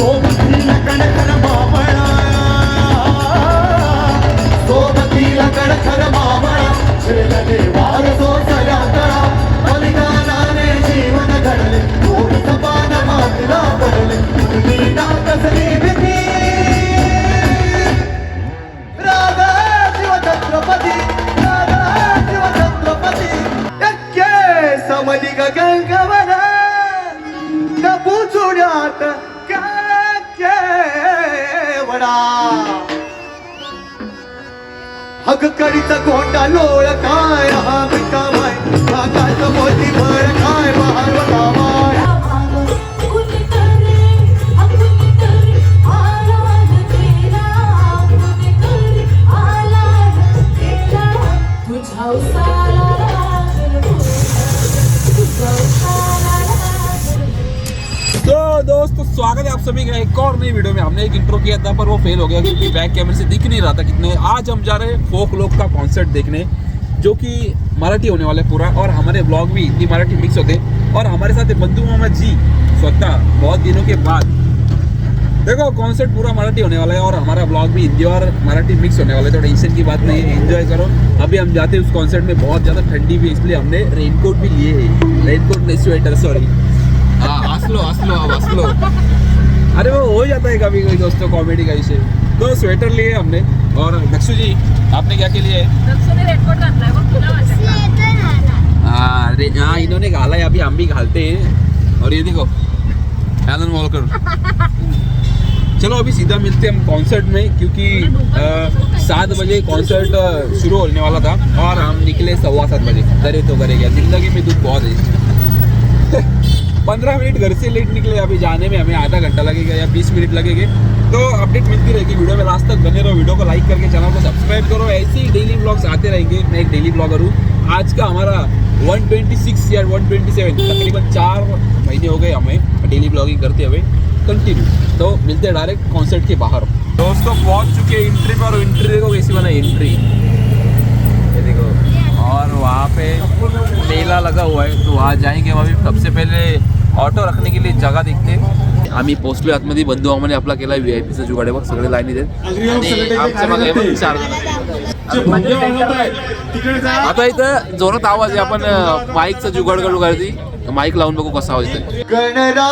சோபத்தில கடற்கர மாமழா சோபத்தில கடற்கர மாமழா சிறுதலே வார சோசரா ಬಲಿದಾನೇ ಜೀವನ ಕಡಲೆ ಕೋಟಿ ಸಮಾನ ಮಾತಿನ ಬರಲೆ ಕಸಲಿ ಬಿಸಿ ರಾಧಾ ಶಿವ ಛತ್ರಪತಿ ರಾಧಾ ಶಿವ ಛತ್ರಪತಿ ಎಕ್ಕೆ ಸಮಲಿಗ ಗಂಗವರ ಕಬು ಸುಡಾಟ कपूचुड्यात हग कडीचा कोंडा लोळ काय? हा मिठावाय भागाचं मोठी भर काय? बहार गावाय आप सभी का एक और नई वीडियो में हमने एक इंट्रो किया था, पर वो फेल हो गया क्योंकि बैक कैमरे से दिख नहीं रहा था कितने। आज हम जा रहे हैं फोक लोक का कॉन्सर्ट देखने, जो कि मराठी होने वाला है पूरा, और हमारे ब्लॉग भी हिंदी मराठी मिक्स होते और हमारे साथ बंधु मोहम्मद जी, स्वतः, बहुत दिनों के बाद। देखो कॉन्सर्ट पूरा मराठी होने वाला है, और हमारा ब्लॉग भी हिंदी और मराठी मिक्स होने वाला है तो टेंशन की बात नहीं है एंजॉय करो। अभी हम जाते हैं उस कॉन्सर्ट में, बहुत ज़्यादा ठंडी भी इसलिए हमने रेनकोट भी लिए है। रेनकोट नहीं स्वेटर सॉरी हाँ हंस लो हंस लो हंस लो। अरे वो हो जाता है कभी कभी दोस्तों कॉमेडी का इशे तो स्वेटर लिए हमने। और दक्षु जी आपने क्या के लिए? हाँ रे- हाँ। इन्होंने घाला है अभी हम भी घालते हैं। और ये देखो एलन वॉलकर चलो अभी सीधा मिलते हैं हम कॉन्सर्ट में क्योंकि सात बजे कॉन्सर्ट शुरू होने वाला था। और हम निकले सवा सात बजे। करे तो करे क्या जिंदगी में दुख बहुत है। पंद्रह मिनट घर से लेट निकले, अभी जाने में हमें आधा घंटा लगेगा या बीस मिनट लगेंगे। तो अपडेट मिलती रहेगी वीडियो में। लास्ट तक बने रहो, वीडियो को लाइक करके चैनल को सब्सक्राइब करो। ऐसे ही डेली ब्लॉग्स आते रहेंगे। मैं एक डेली ब्लॉगर हूँ। आज का हमारा 126 या 127 तकरीबन चार महीने हो गए हमें डेली ब्लॉगिंग करते हुए। कंटिन्यू तो मिलते हैं डायरेक्ट कॉन्सर्ट के बाहर। दोस्तों, पहुँच चुके हैं एंट्री पर और एंट्री देखो कैसी बना एंट्री ये देखो। और वहाँ पे मेला लगा हुआ है तो वहाँ जाएंगे हम अभी। सबसे पहले ऑटो रखने के लिए जगह देखते हैं। आम्ही पोहोचलो आतमध्ये बंधू मामाने आपला केला व्ही आय पीचा जुगाड आहे बघ सगळे लाईनी देत आणि आमच्या मागे बघ चार आता इथं जोरात आवाज आहे आपण माईकचा जुगाड करू करती माईक लावून बघू कसा आवाज गणराया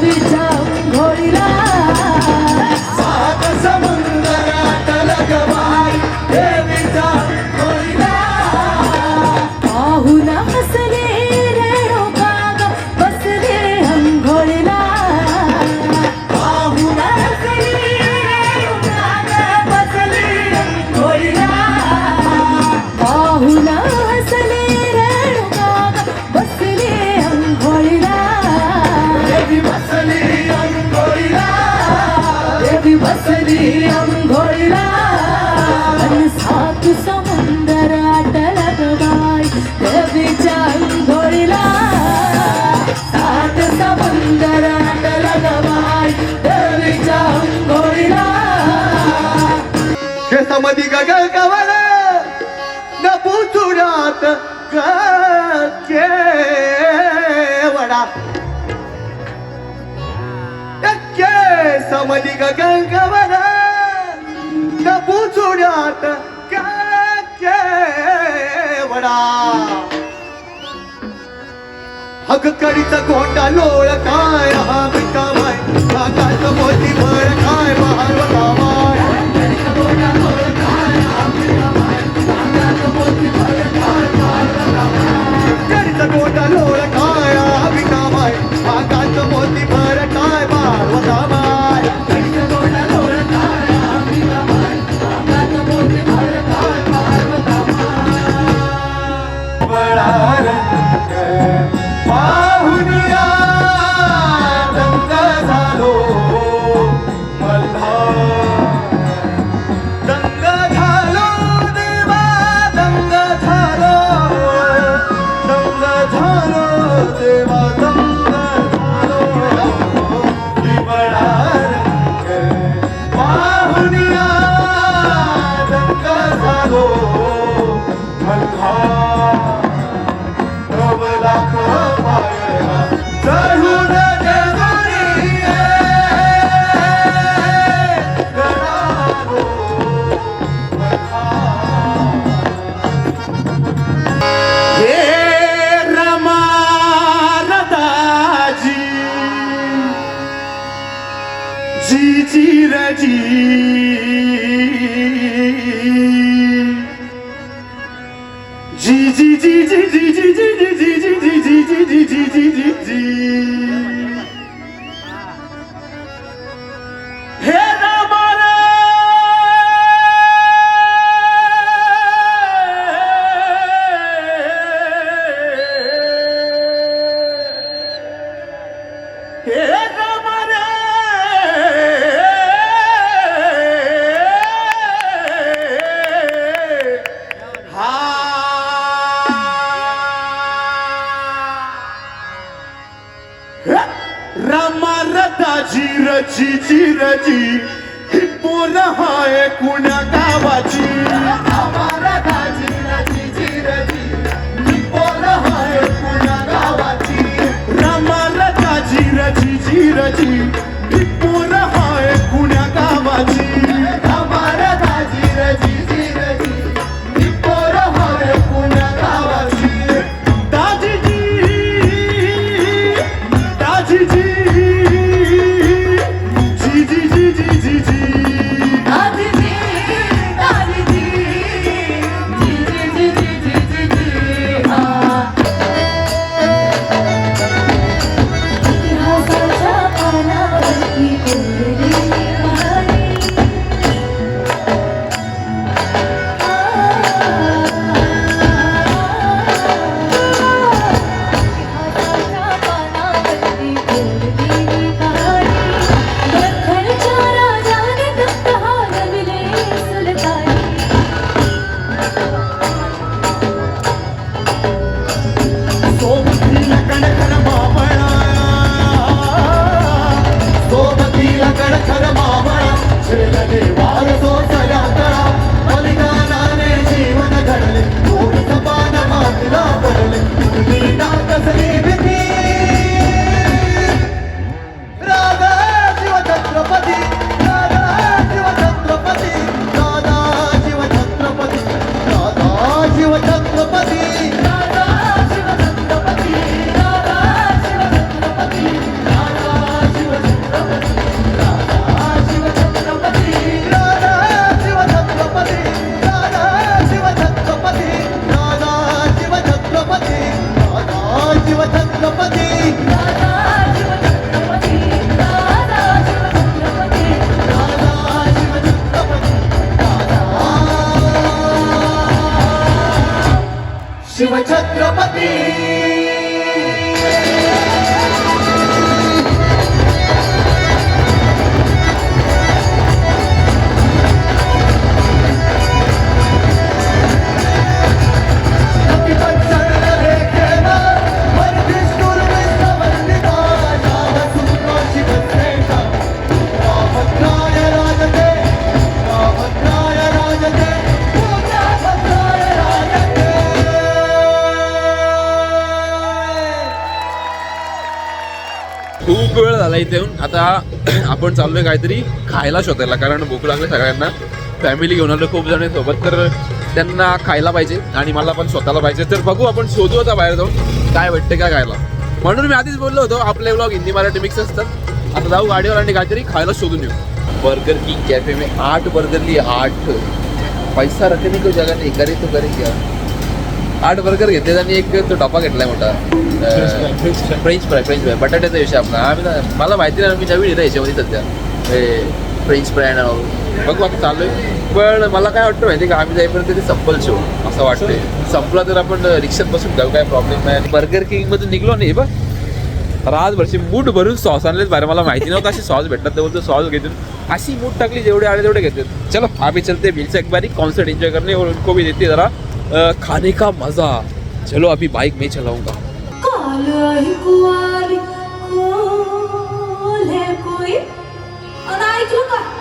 বিচার சரியம் समधी गंगवर कबू चुड्यात केवडा. हग करीत कोंडा लोळ काय? हा मिठा माय. भागाचं भर काय? महार गावाय. हग काय कोंडा लोळ काय? हा मिठा काय? titredim Cici cici cici cici cici cici cici cici cici cici Reggie. आता आपण चाललोय काहीतरी खायला शोधायला कारण भूक लागली सगळ्यांना. फॅमिली घेऊन आलो खूप जण सोबत तर त्यांना खायला पाहिजे आणि मला पण स्वतःला पाहिजे. तर बघू आपण शोधू आता बाहेर जाऊन काय भेटते काय खायला. म्हणून मी आधीच बोललो होतो आपले ब्लॉग हिंदी मराठी मिक्स असतात. आता जाऊ गाडीवर आणि काहीतरी खायला शोधून येऊ बर्गर की कॅफे में आठ बर्गर लिए आठ. पैसा रखने को जगह नहीं करे तो करे क्या आठ बर्गर घेतले आणि एक तो डबा घेतलाय मोठा. फ्रेंच फ्राय फ्रेंच फ्राय बटाट्याचा विषय आपला. आम्ही ना मला माहिती नाही मी नवीन ना याच्यामध्ये सध्या. फ्रेंच फ्राय ना बघू आता चालू आहे पण मला काय वाटतं माहिती का आम्ही जाईपर्यंत ते संपल शो असं वाटतंय. संपला तर आपण रिक्षात बसून जाऊ काय प्रॉब्लेम नाही. आणि बर्गर किंग मधून निघलो नाही बघ. रातभरची मूठ भरून सॉस आणलेत बाहेर. मला माहिती नव्हतं अशी सॉस भेटतात ते बोलतो सॉस घेतो अशी मूठ टाकली जेवढे आले तेवढे घेतात चलो आम्ही चलते बिल से एक बारी कॉन्सर्ट करने और उनको भी देते जरा. खाने का मजा। चलो अभी बाइक में चलाऊंगा। कोई? आणि ऐकलं का?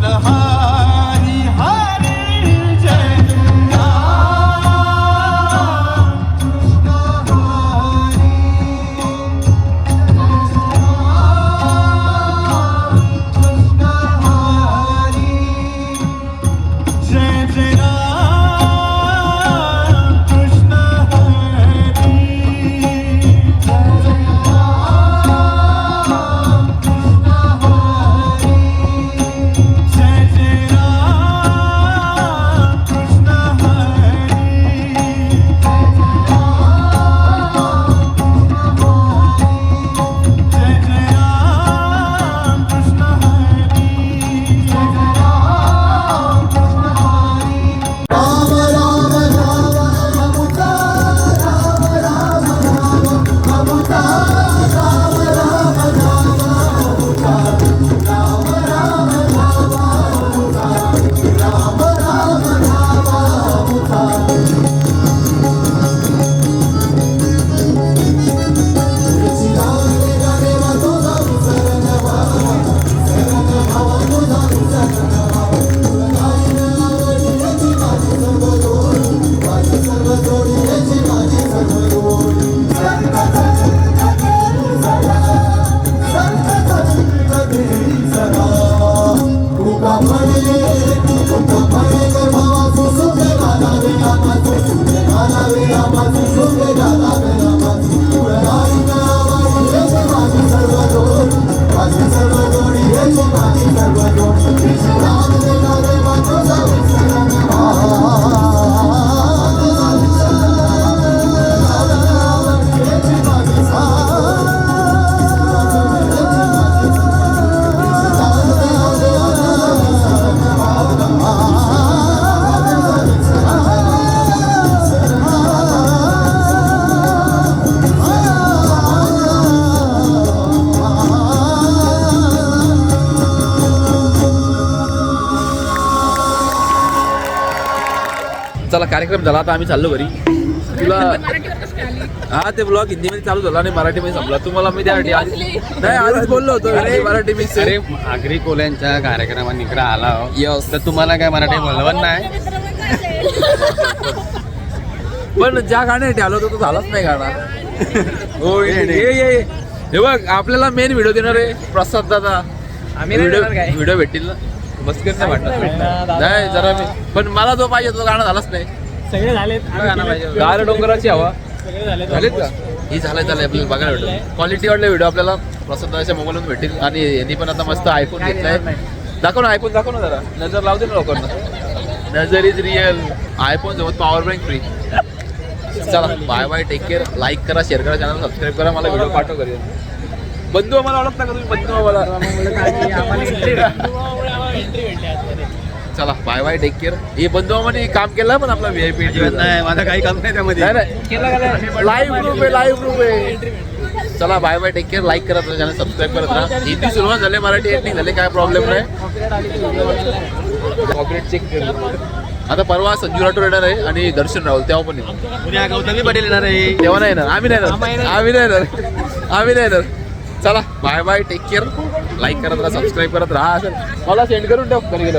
Krishna चला कार्यक्रम झाला आता आम्ही चाललो घरी. तुला हा ते ब्लॉग हिंदीमध्ये चालू झाला आणि मराठीमध्ये संपला. तुम्हाला मी त्यासाठी आधी नाही आधीच बोललो होतो हिंदी मराठी मिक्स अरे आगरी कोल्यांच्या कार्यक्रमात इकडे आला हो. Yes. तर तुम्हाला काय मराठी बोलवत नाही? पण ज्या गाण्यासाठी आलो होतो तो झालाच नाही गाणं. हो ये ये ये. हे बघ आपल्याला मेन व्हिडिओ देणार आहे प्रसाद दादा. आम्ही नाही व्हिडिओ देणार काय? व्हिडिओ भेटतील ना? बस नाही वाटत. नाही जरा मी पण मला जो पाहिजे तो गाणं झालाच नाही. सगळे झाले गाणं पाहिजे गार डोंगराची हवा. सगळे झालेत. का? हे झालं झालं आपल्याला बघायला भेटेल. क्वालिटी वाटले व्हिडिओ आपल्याला. प्रसादाच्या मोबाईलवरून भेटेल आणि यांनी पण आता मस्त आयफोन घेतलाय. दाखव ना आयफोन दाखव ना जरा. नजर लावते ना लोकांना. नजर इज रिअल आयफोन सोबत पॉवर बँक फ्री चला bye bye take care like करा शेअर करा चॅनल सबस्क्राईब करा. मला व्हिडिओ पाठव करेल बंधू आम्हाला ओळखता का तुम्ही? बंधू आम्हाला. चला बाय बाय टेक केअर हे बंधू आम्हाला काम केलं पण आपला व्ही आय पी नाही माझं काही काम नाही त्यामध्ये. लाईव्ह ग्रुप आहे लाईव्ह ग्रुप आहे. चला bye bye take care like करा चॅनल सबस्क्राईब करत राहा. हिंदी सुरुवात झाले मराठी एंडिंग झाले काय प्रॉब्लेम नाही. चेक आता परवा संजू राठोड येणार आहे आणि दर्शन राहुल तेव्हा पण येणार. गौतमी पटेल येणार आहे. तेव्हा नाही येणार. आम्ही नाही येणार. आम्ही नाही येणार. आम्ही नाही येणार. चला bye bye take care like करत राहा सबस्क्राईब करत राहा. असेल मला सेंड करून ठेव घरी गेलो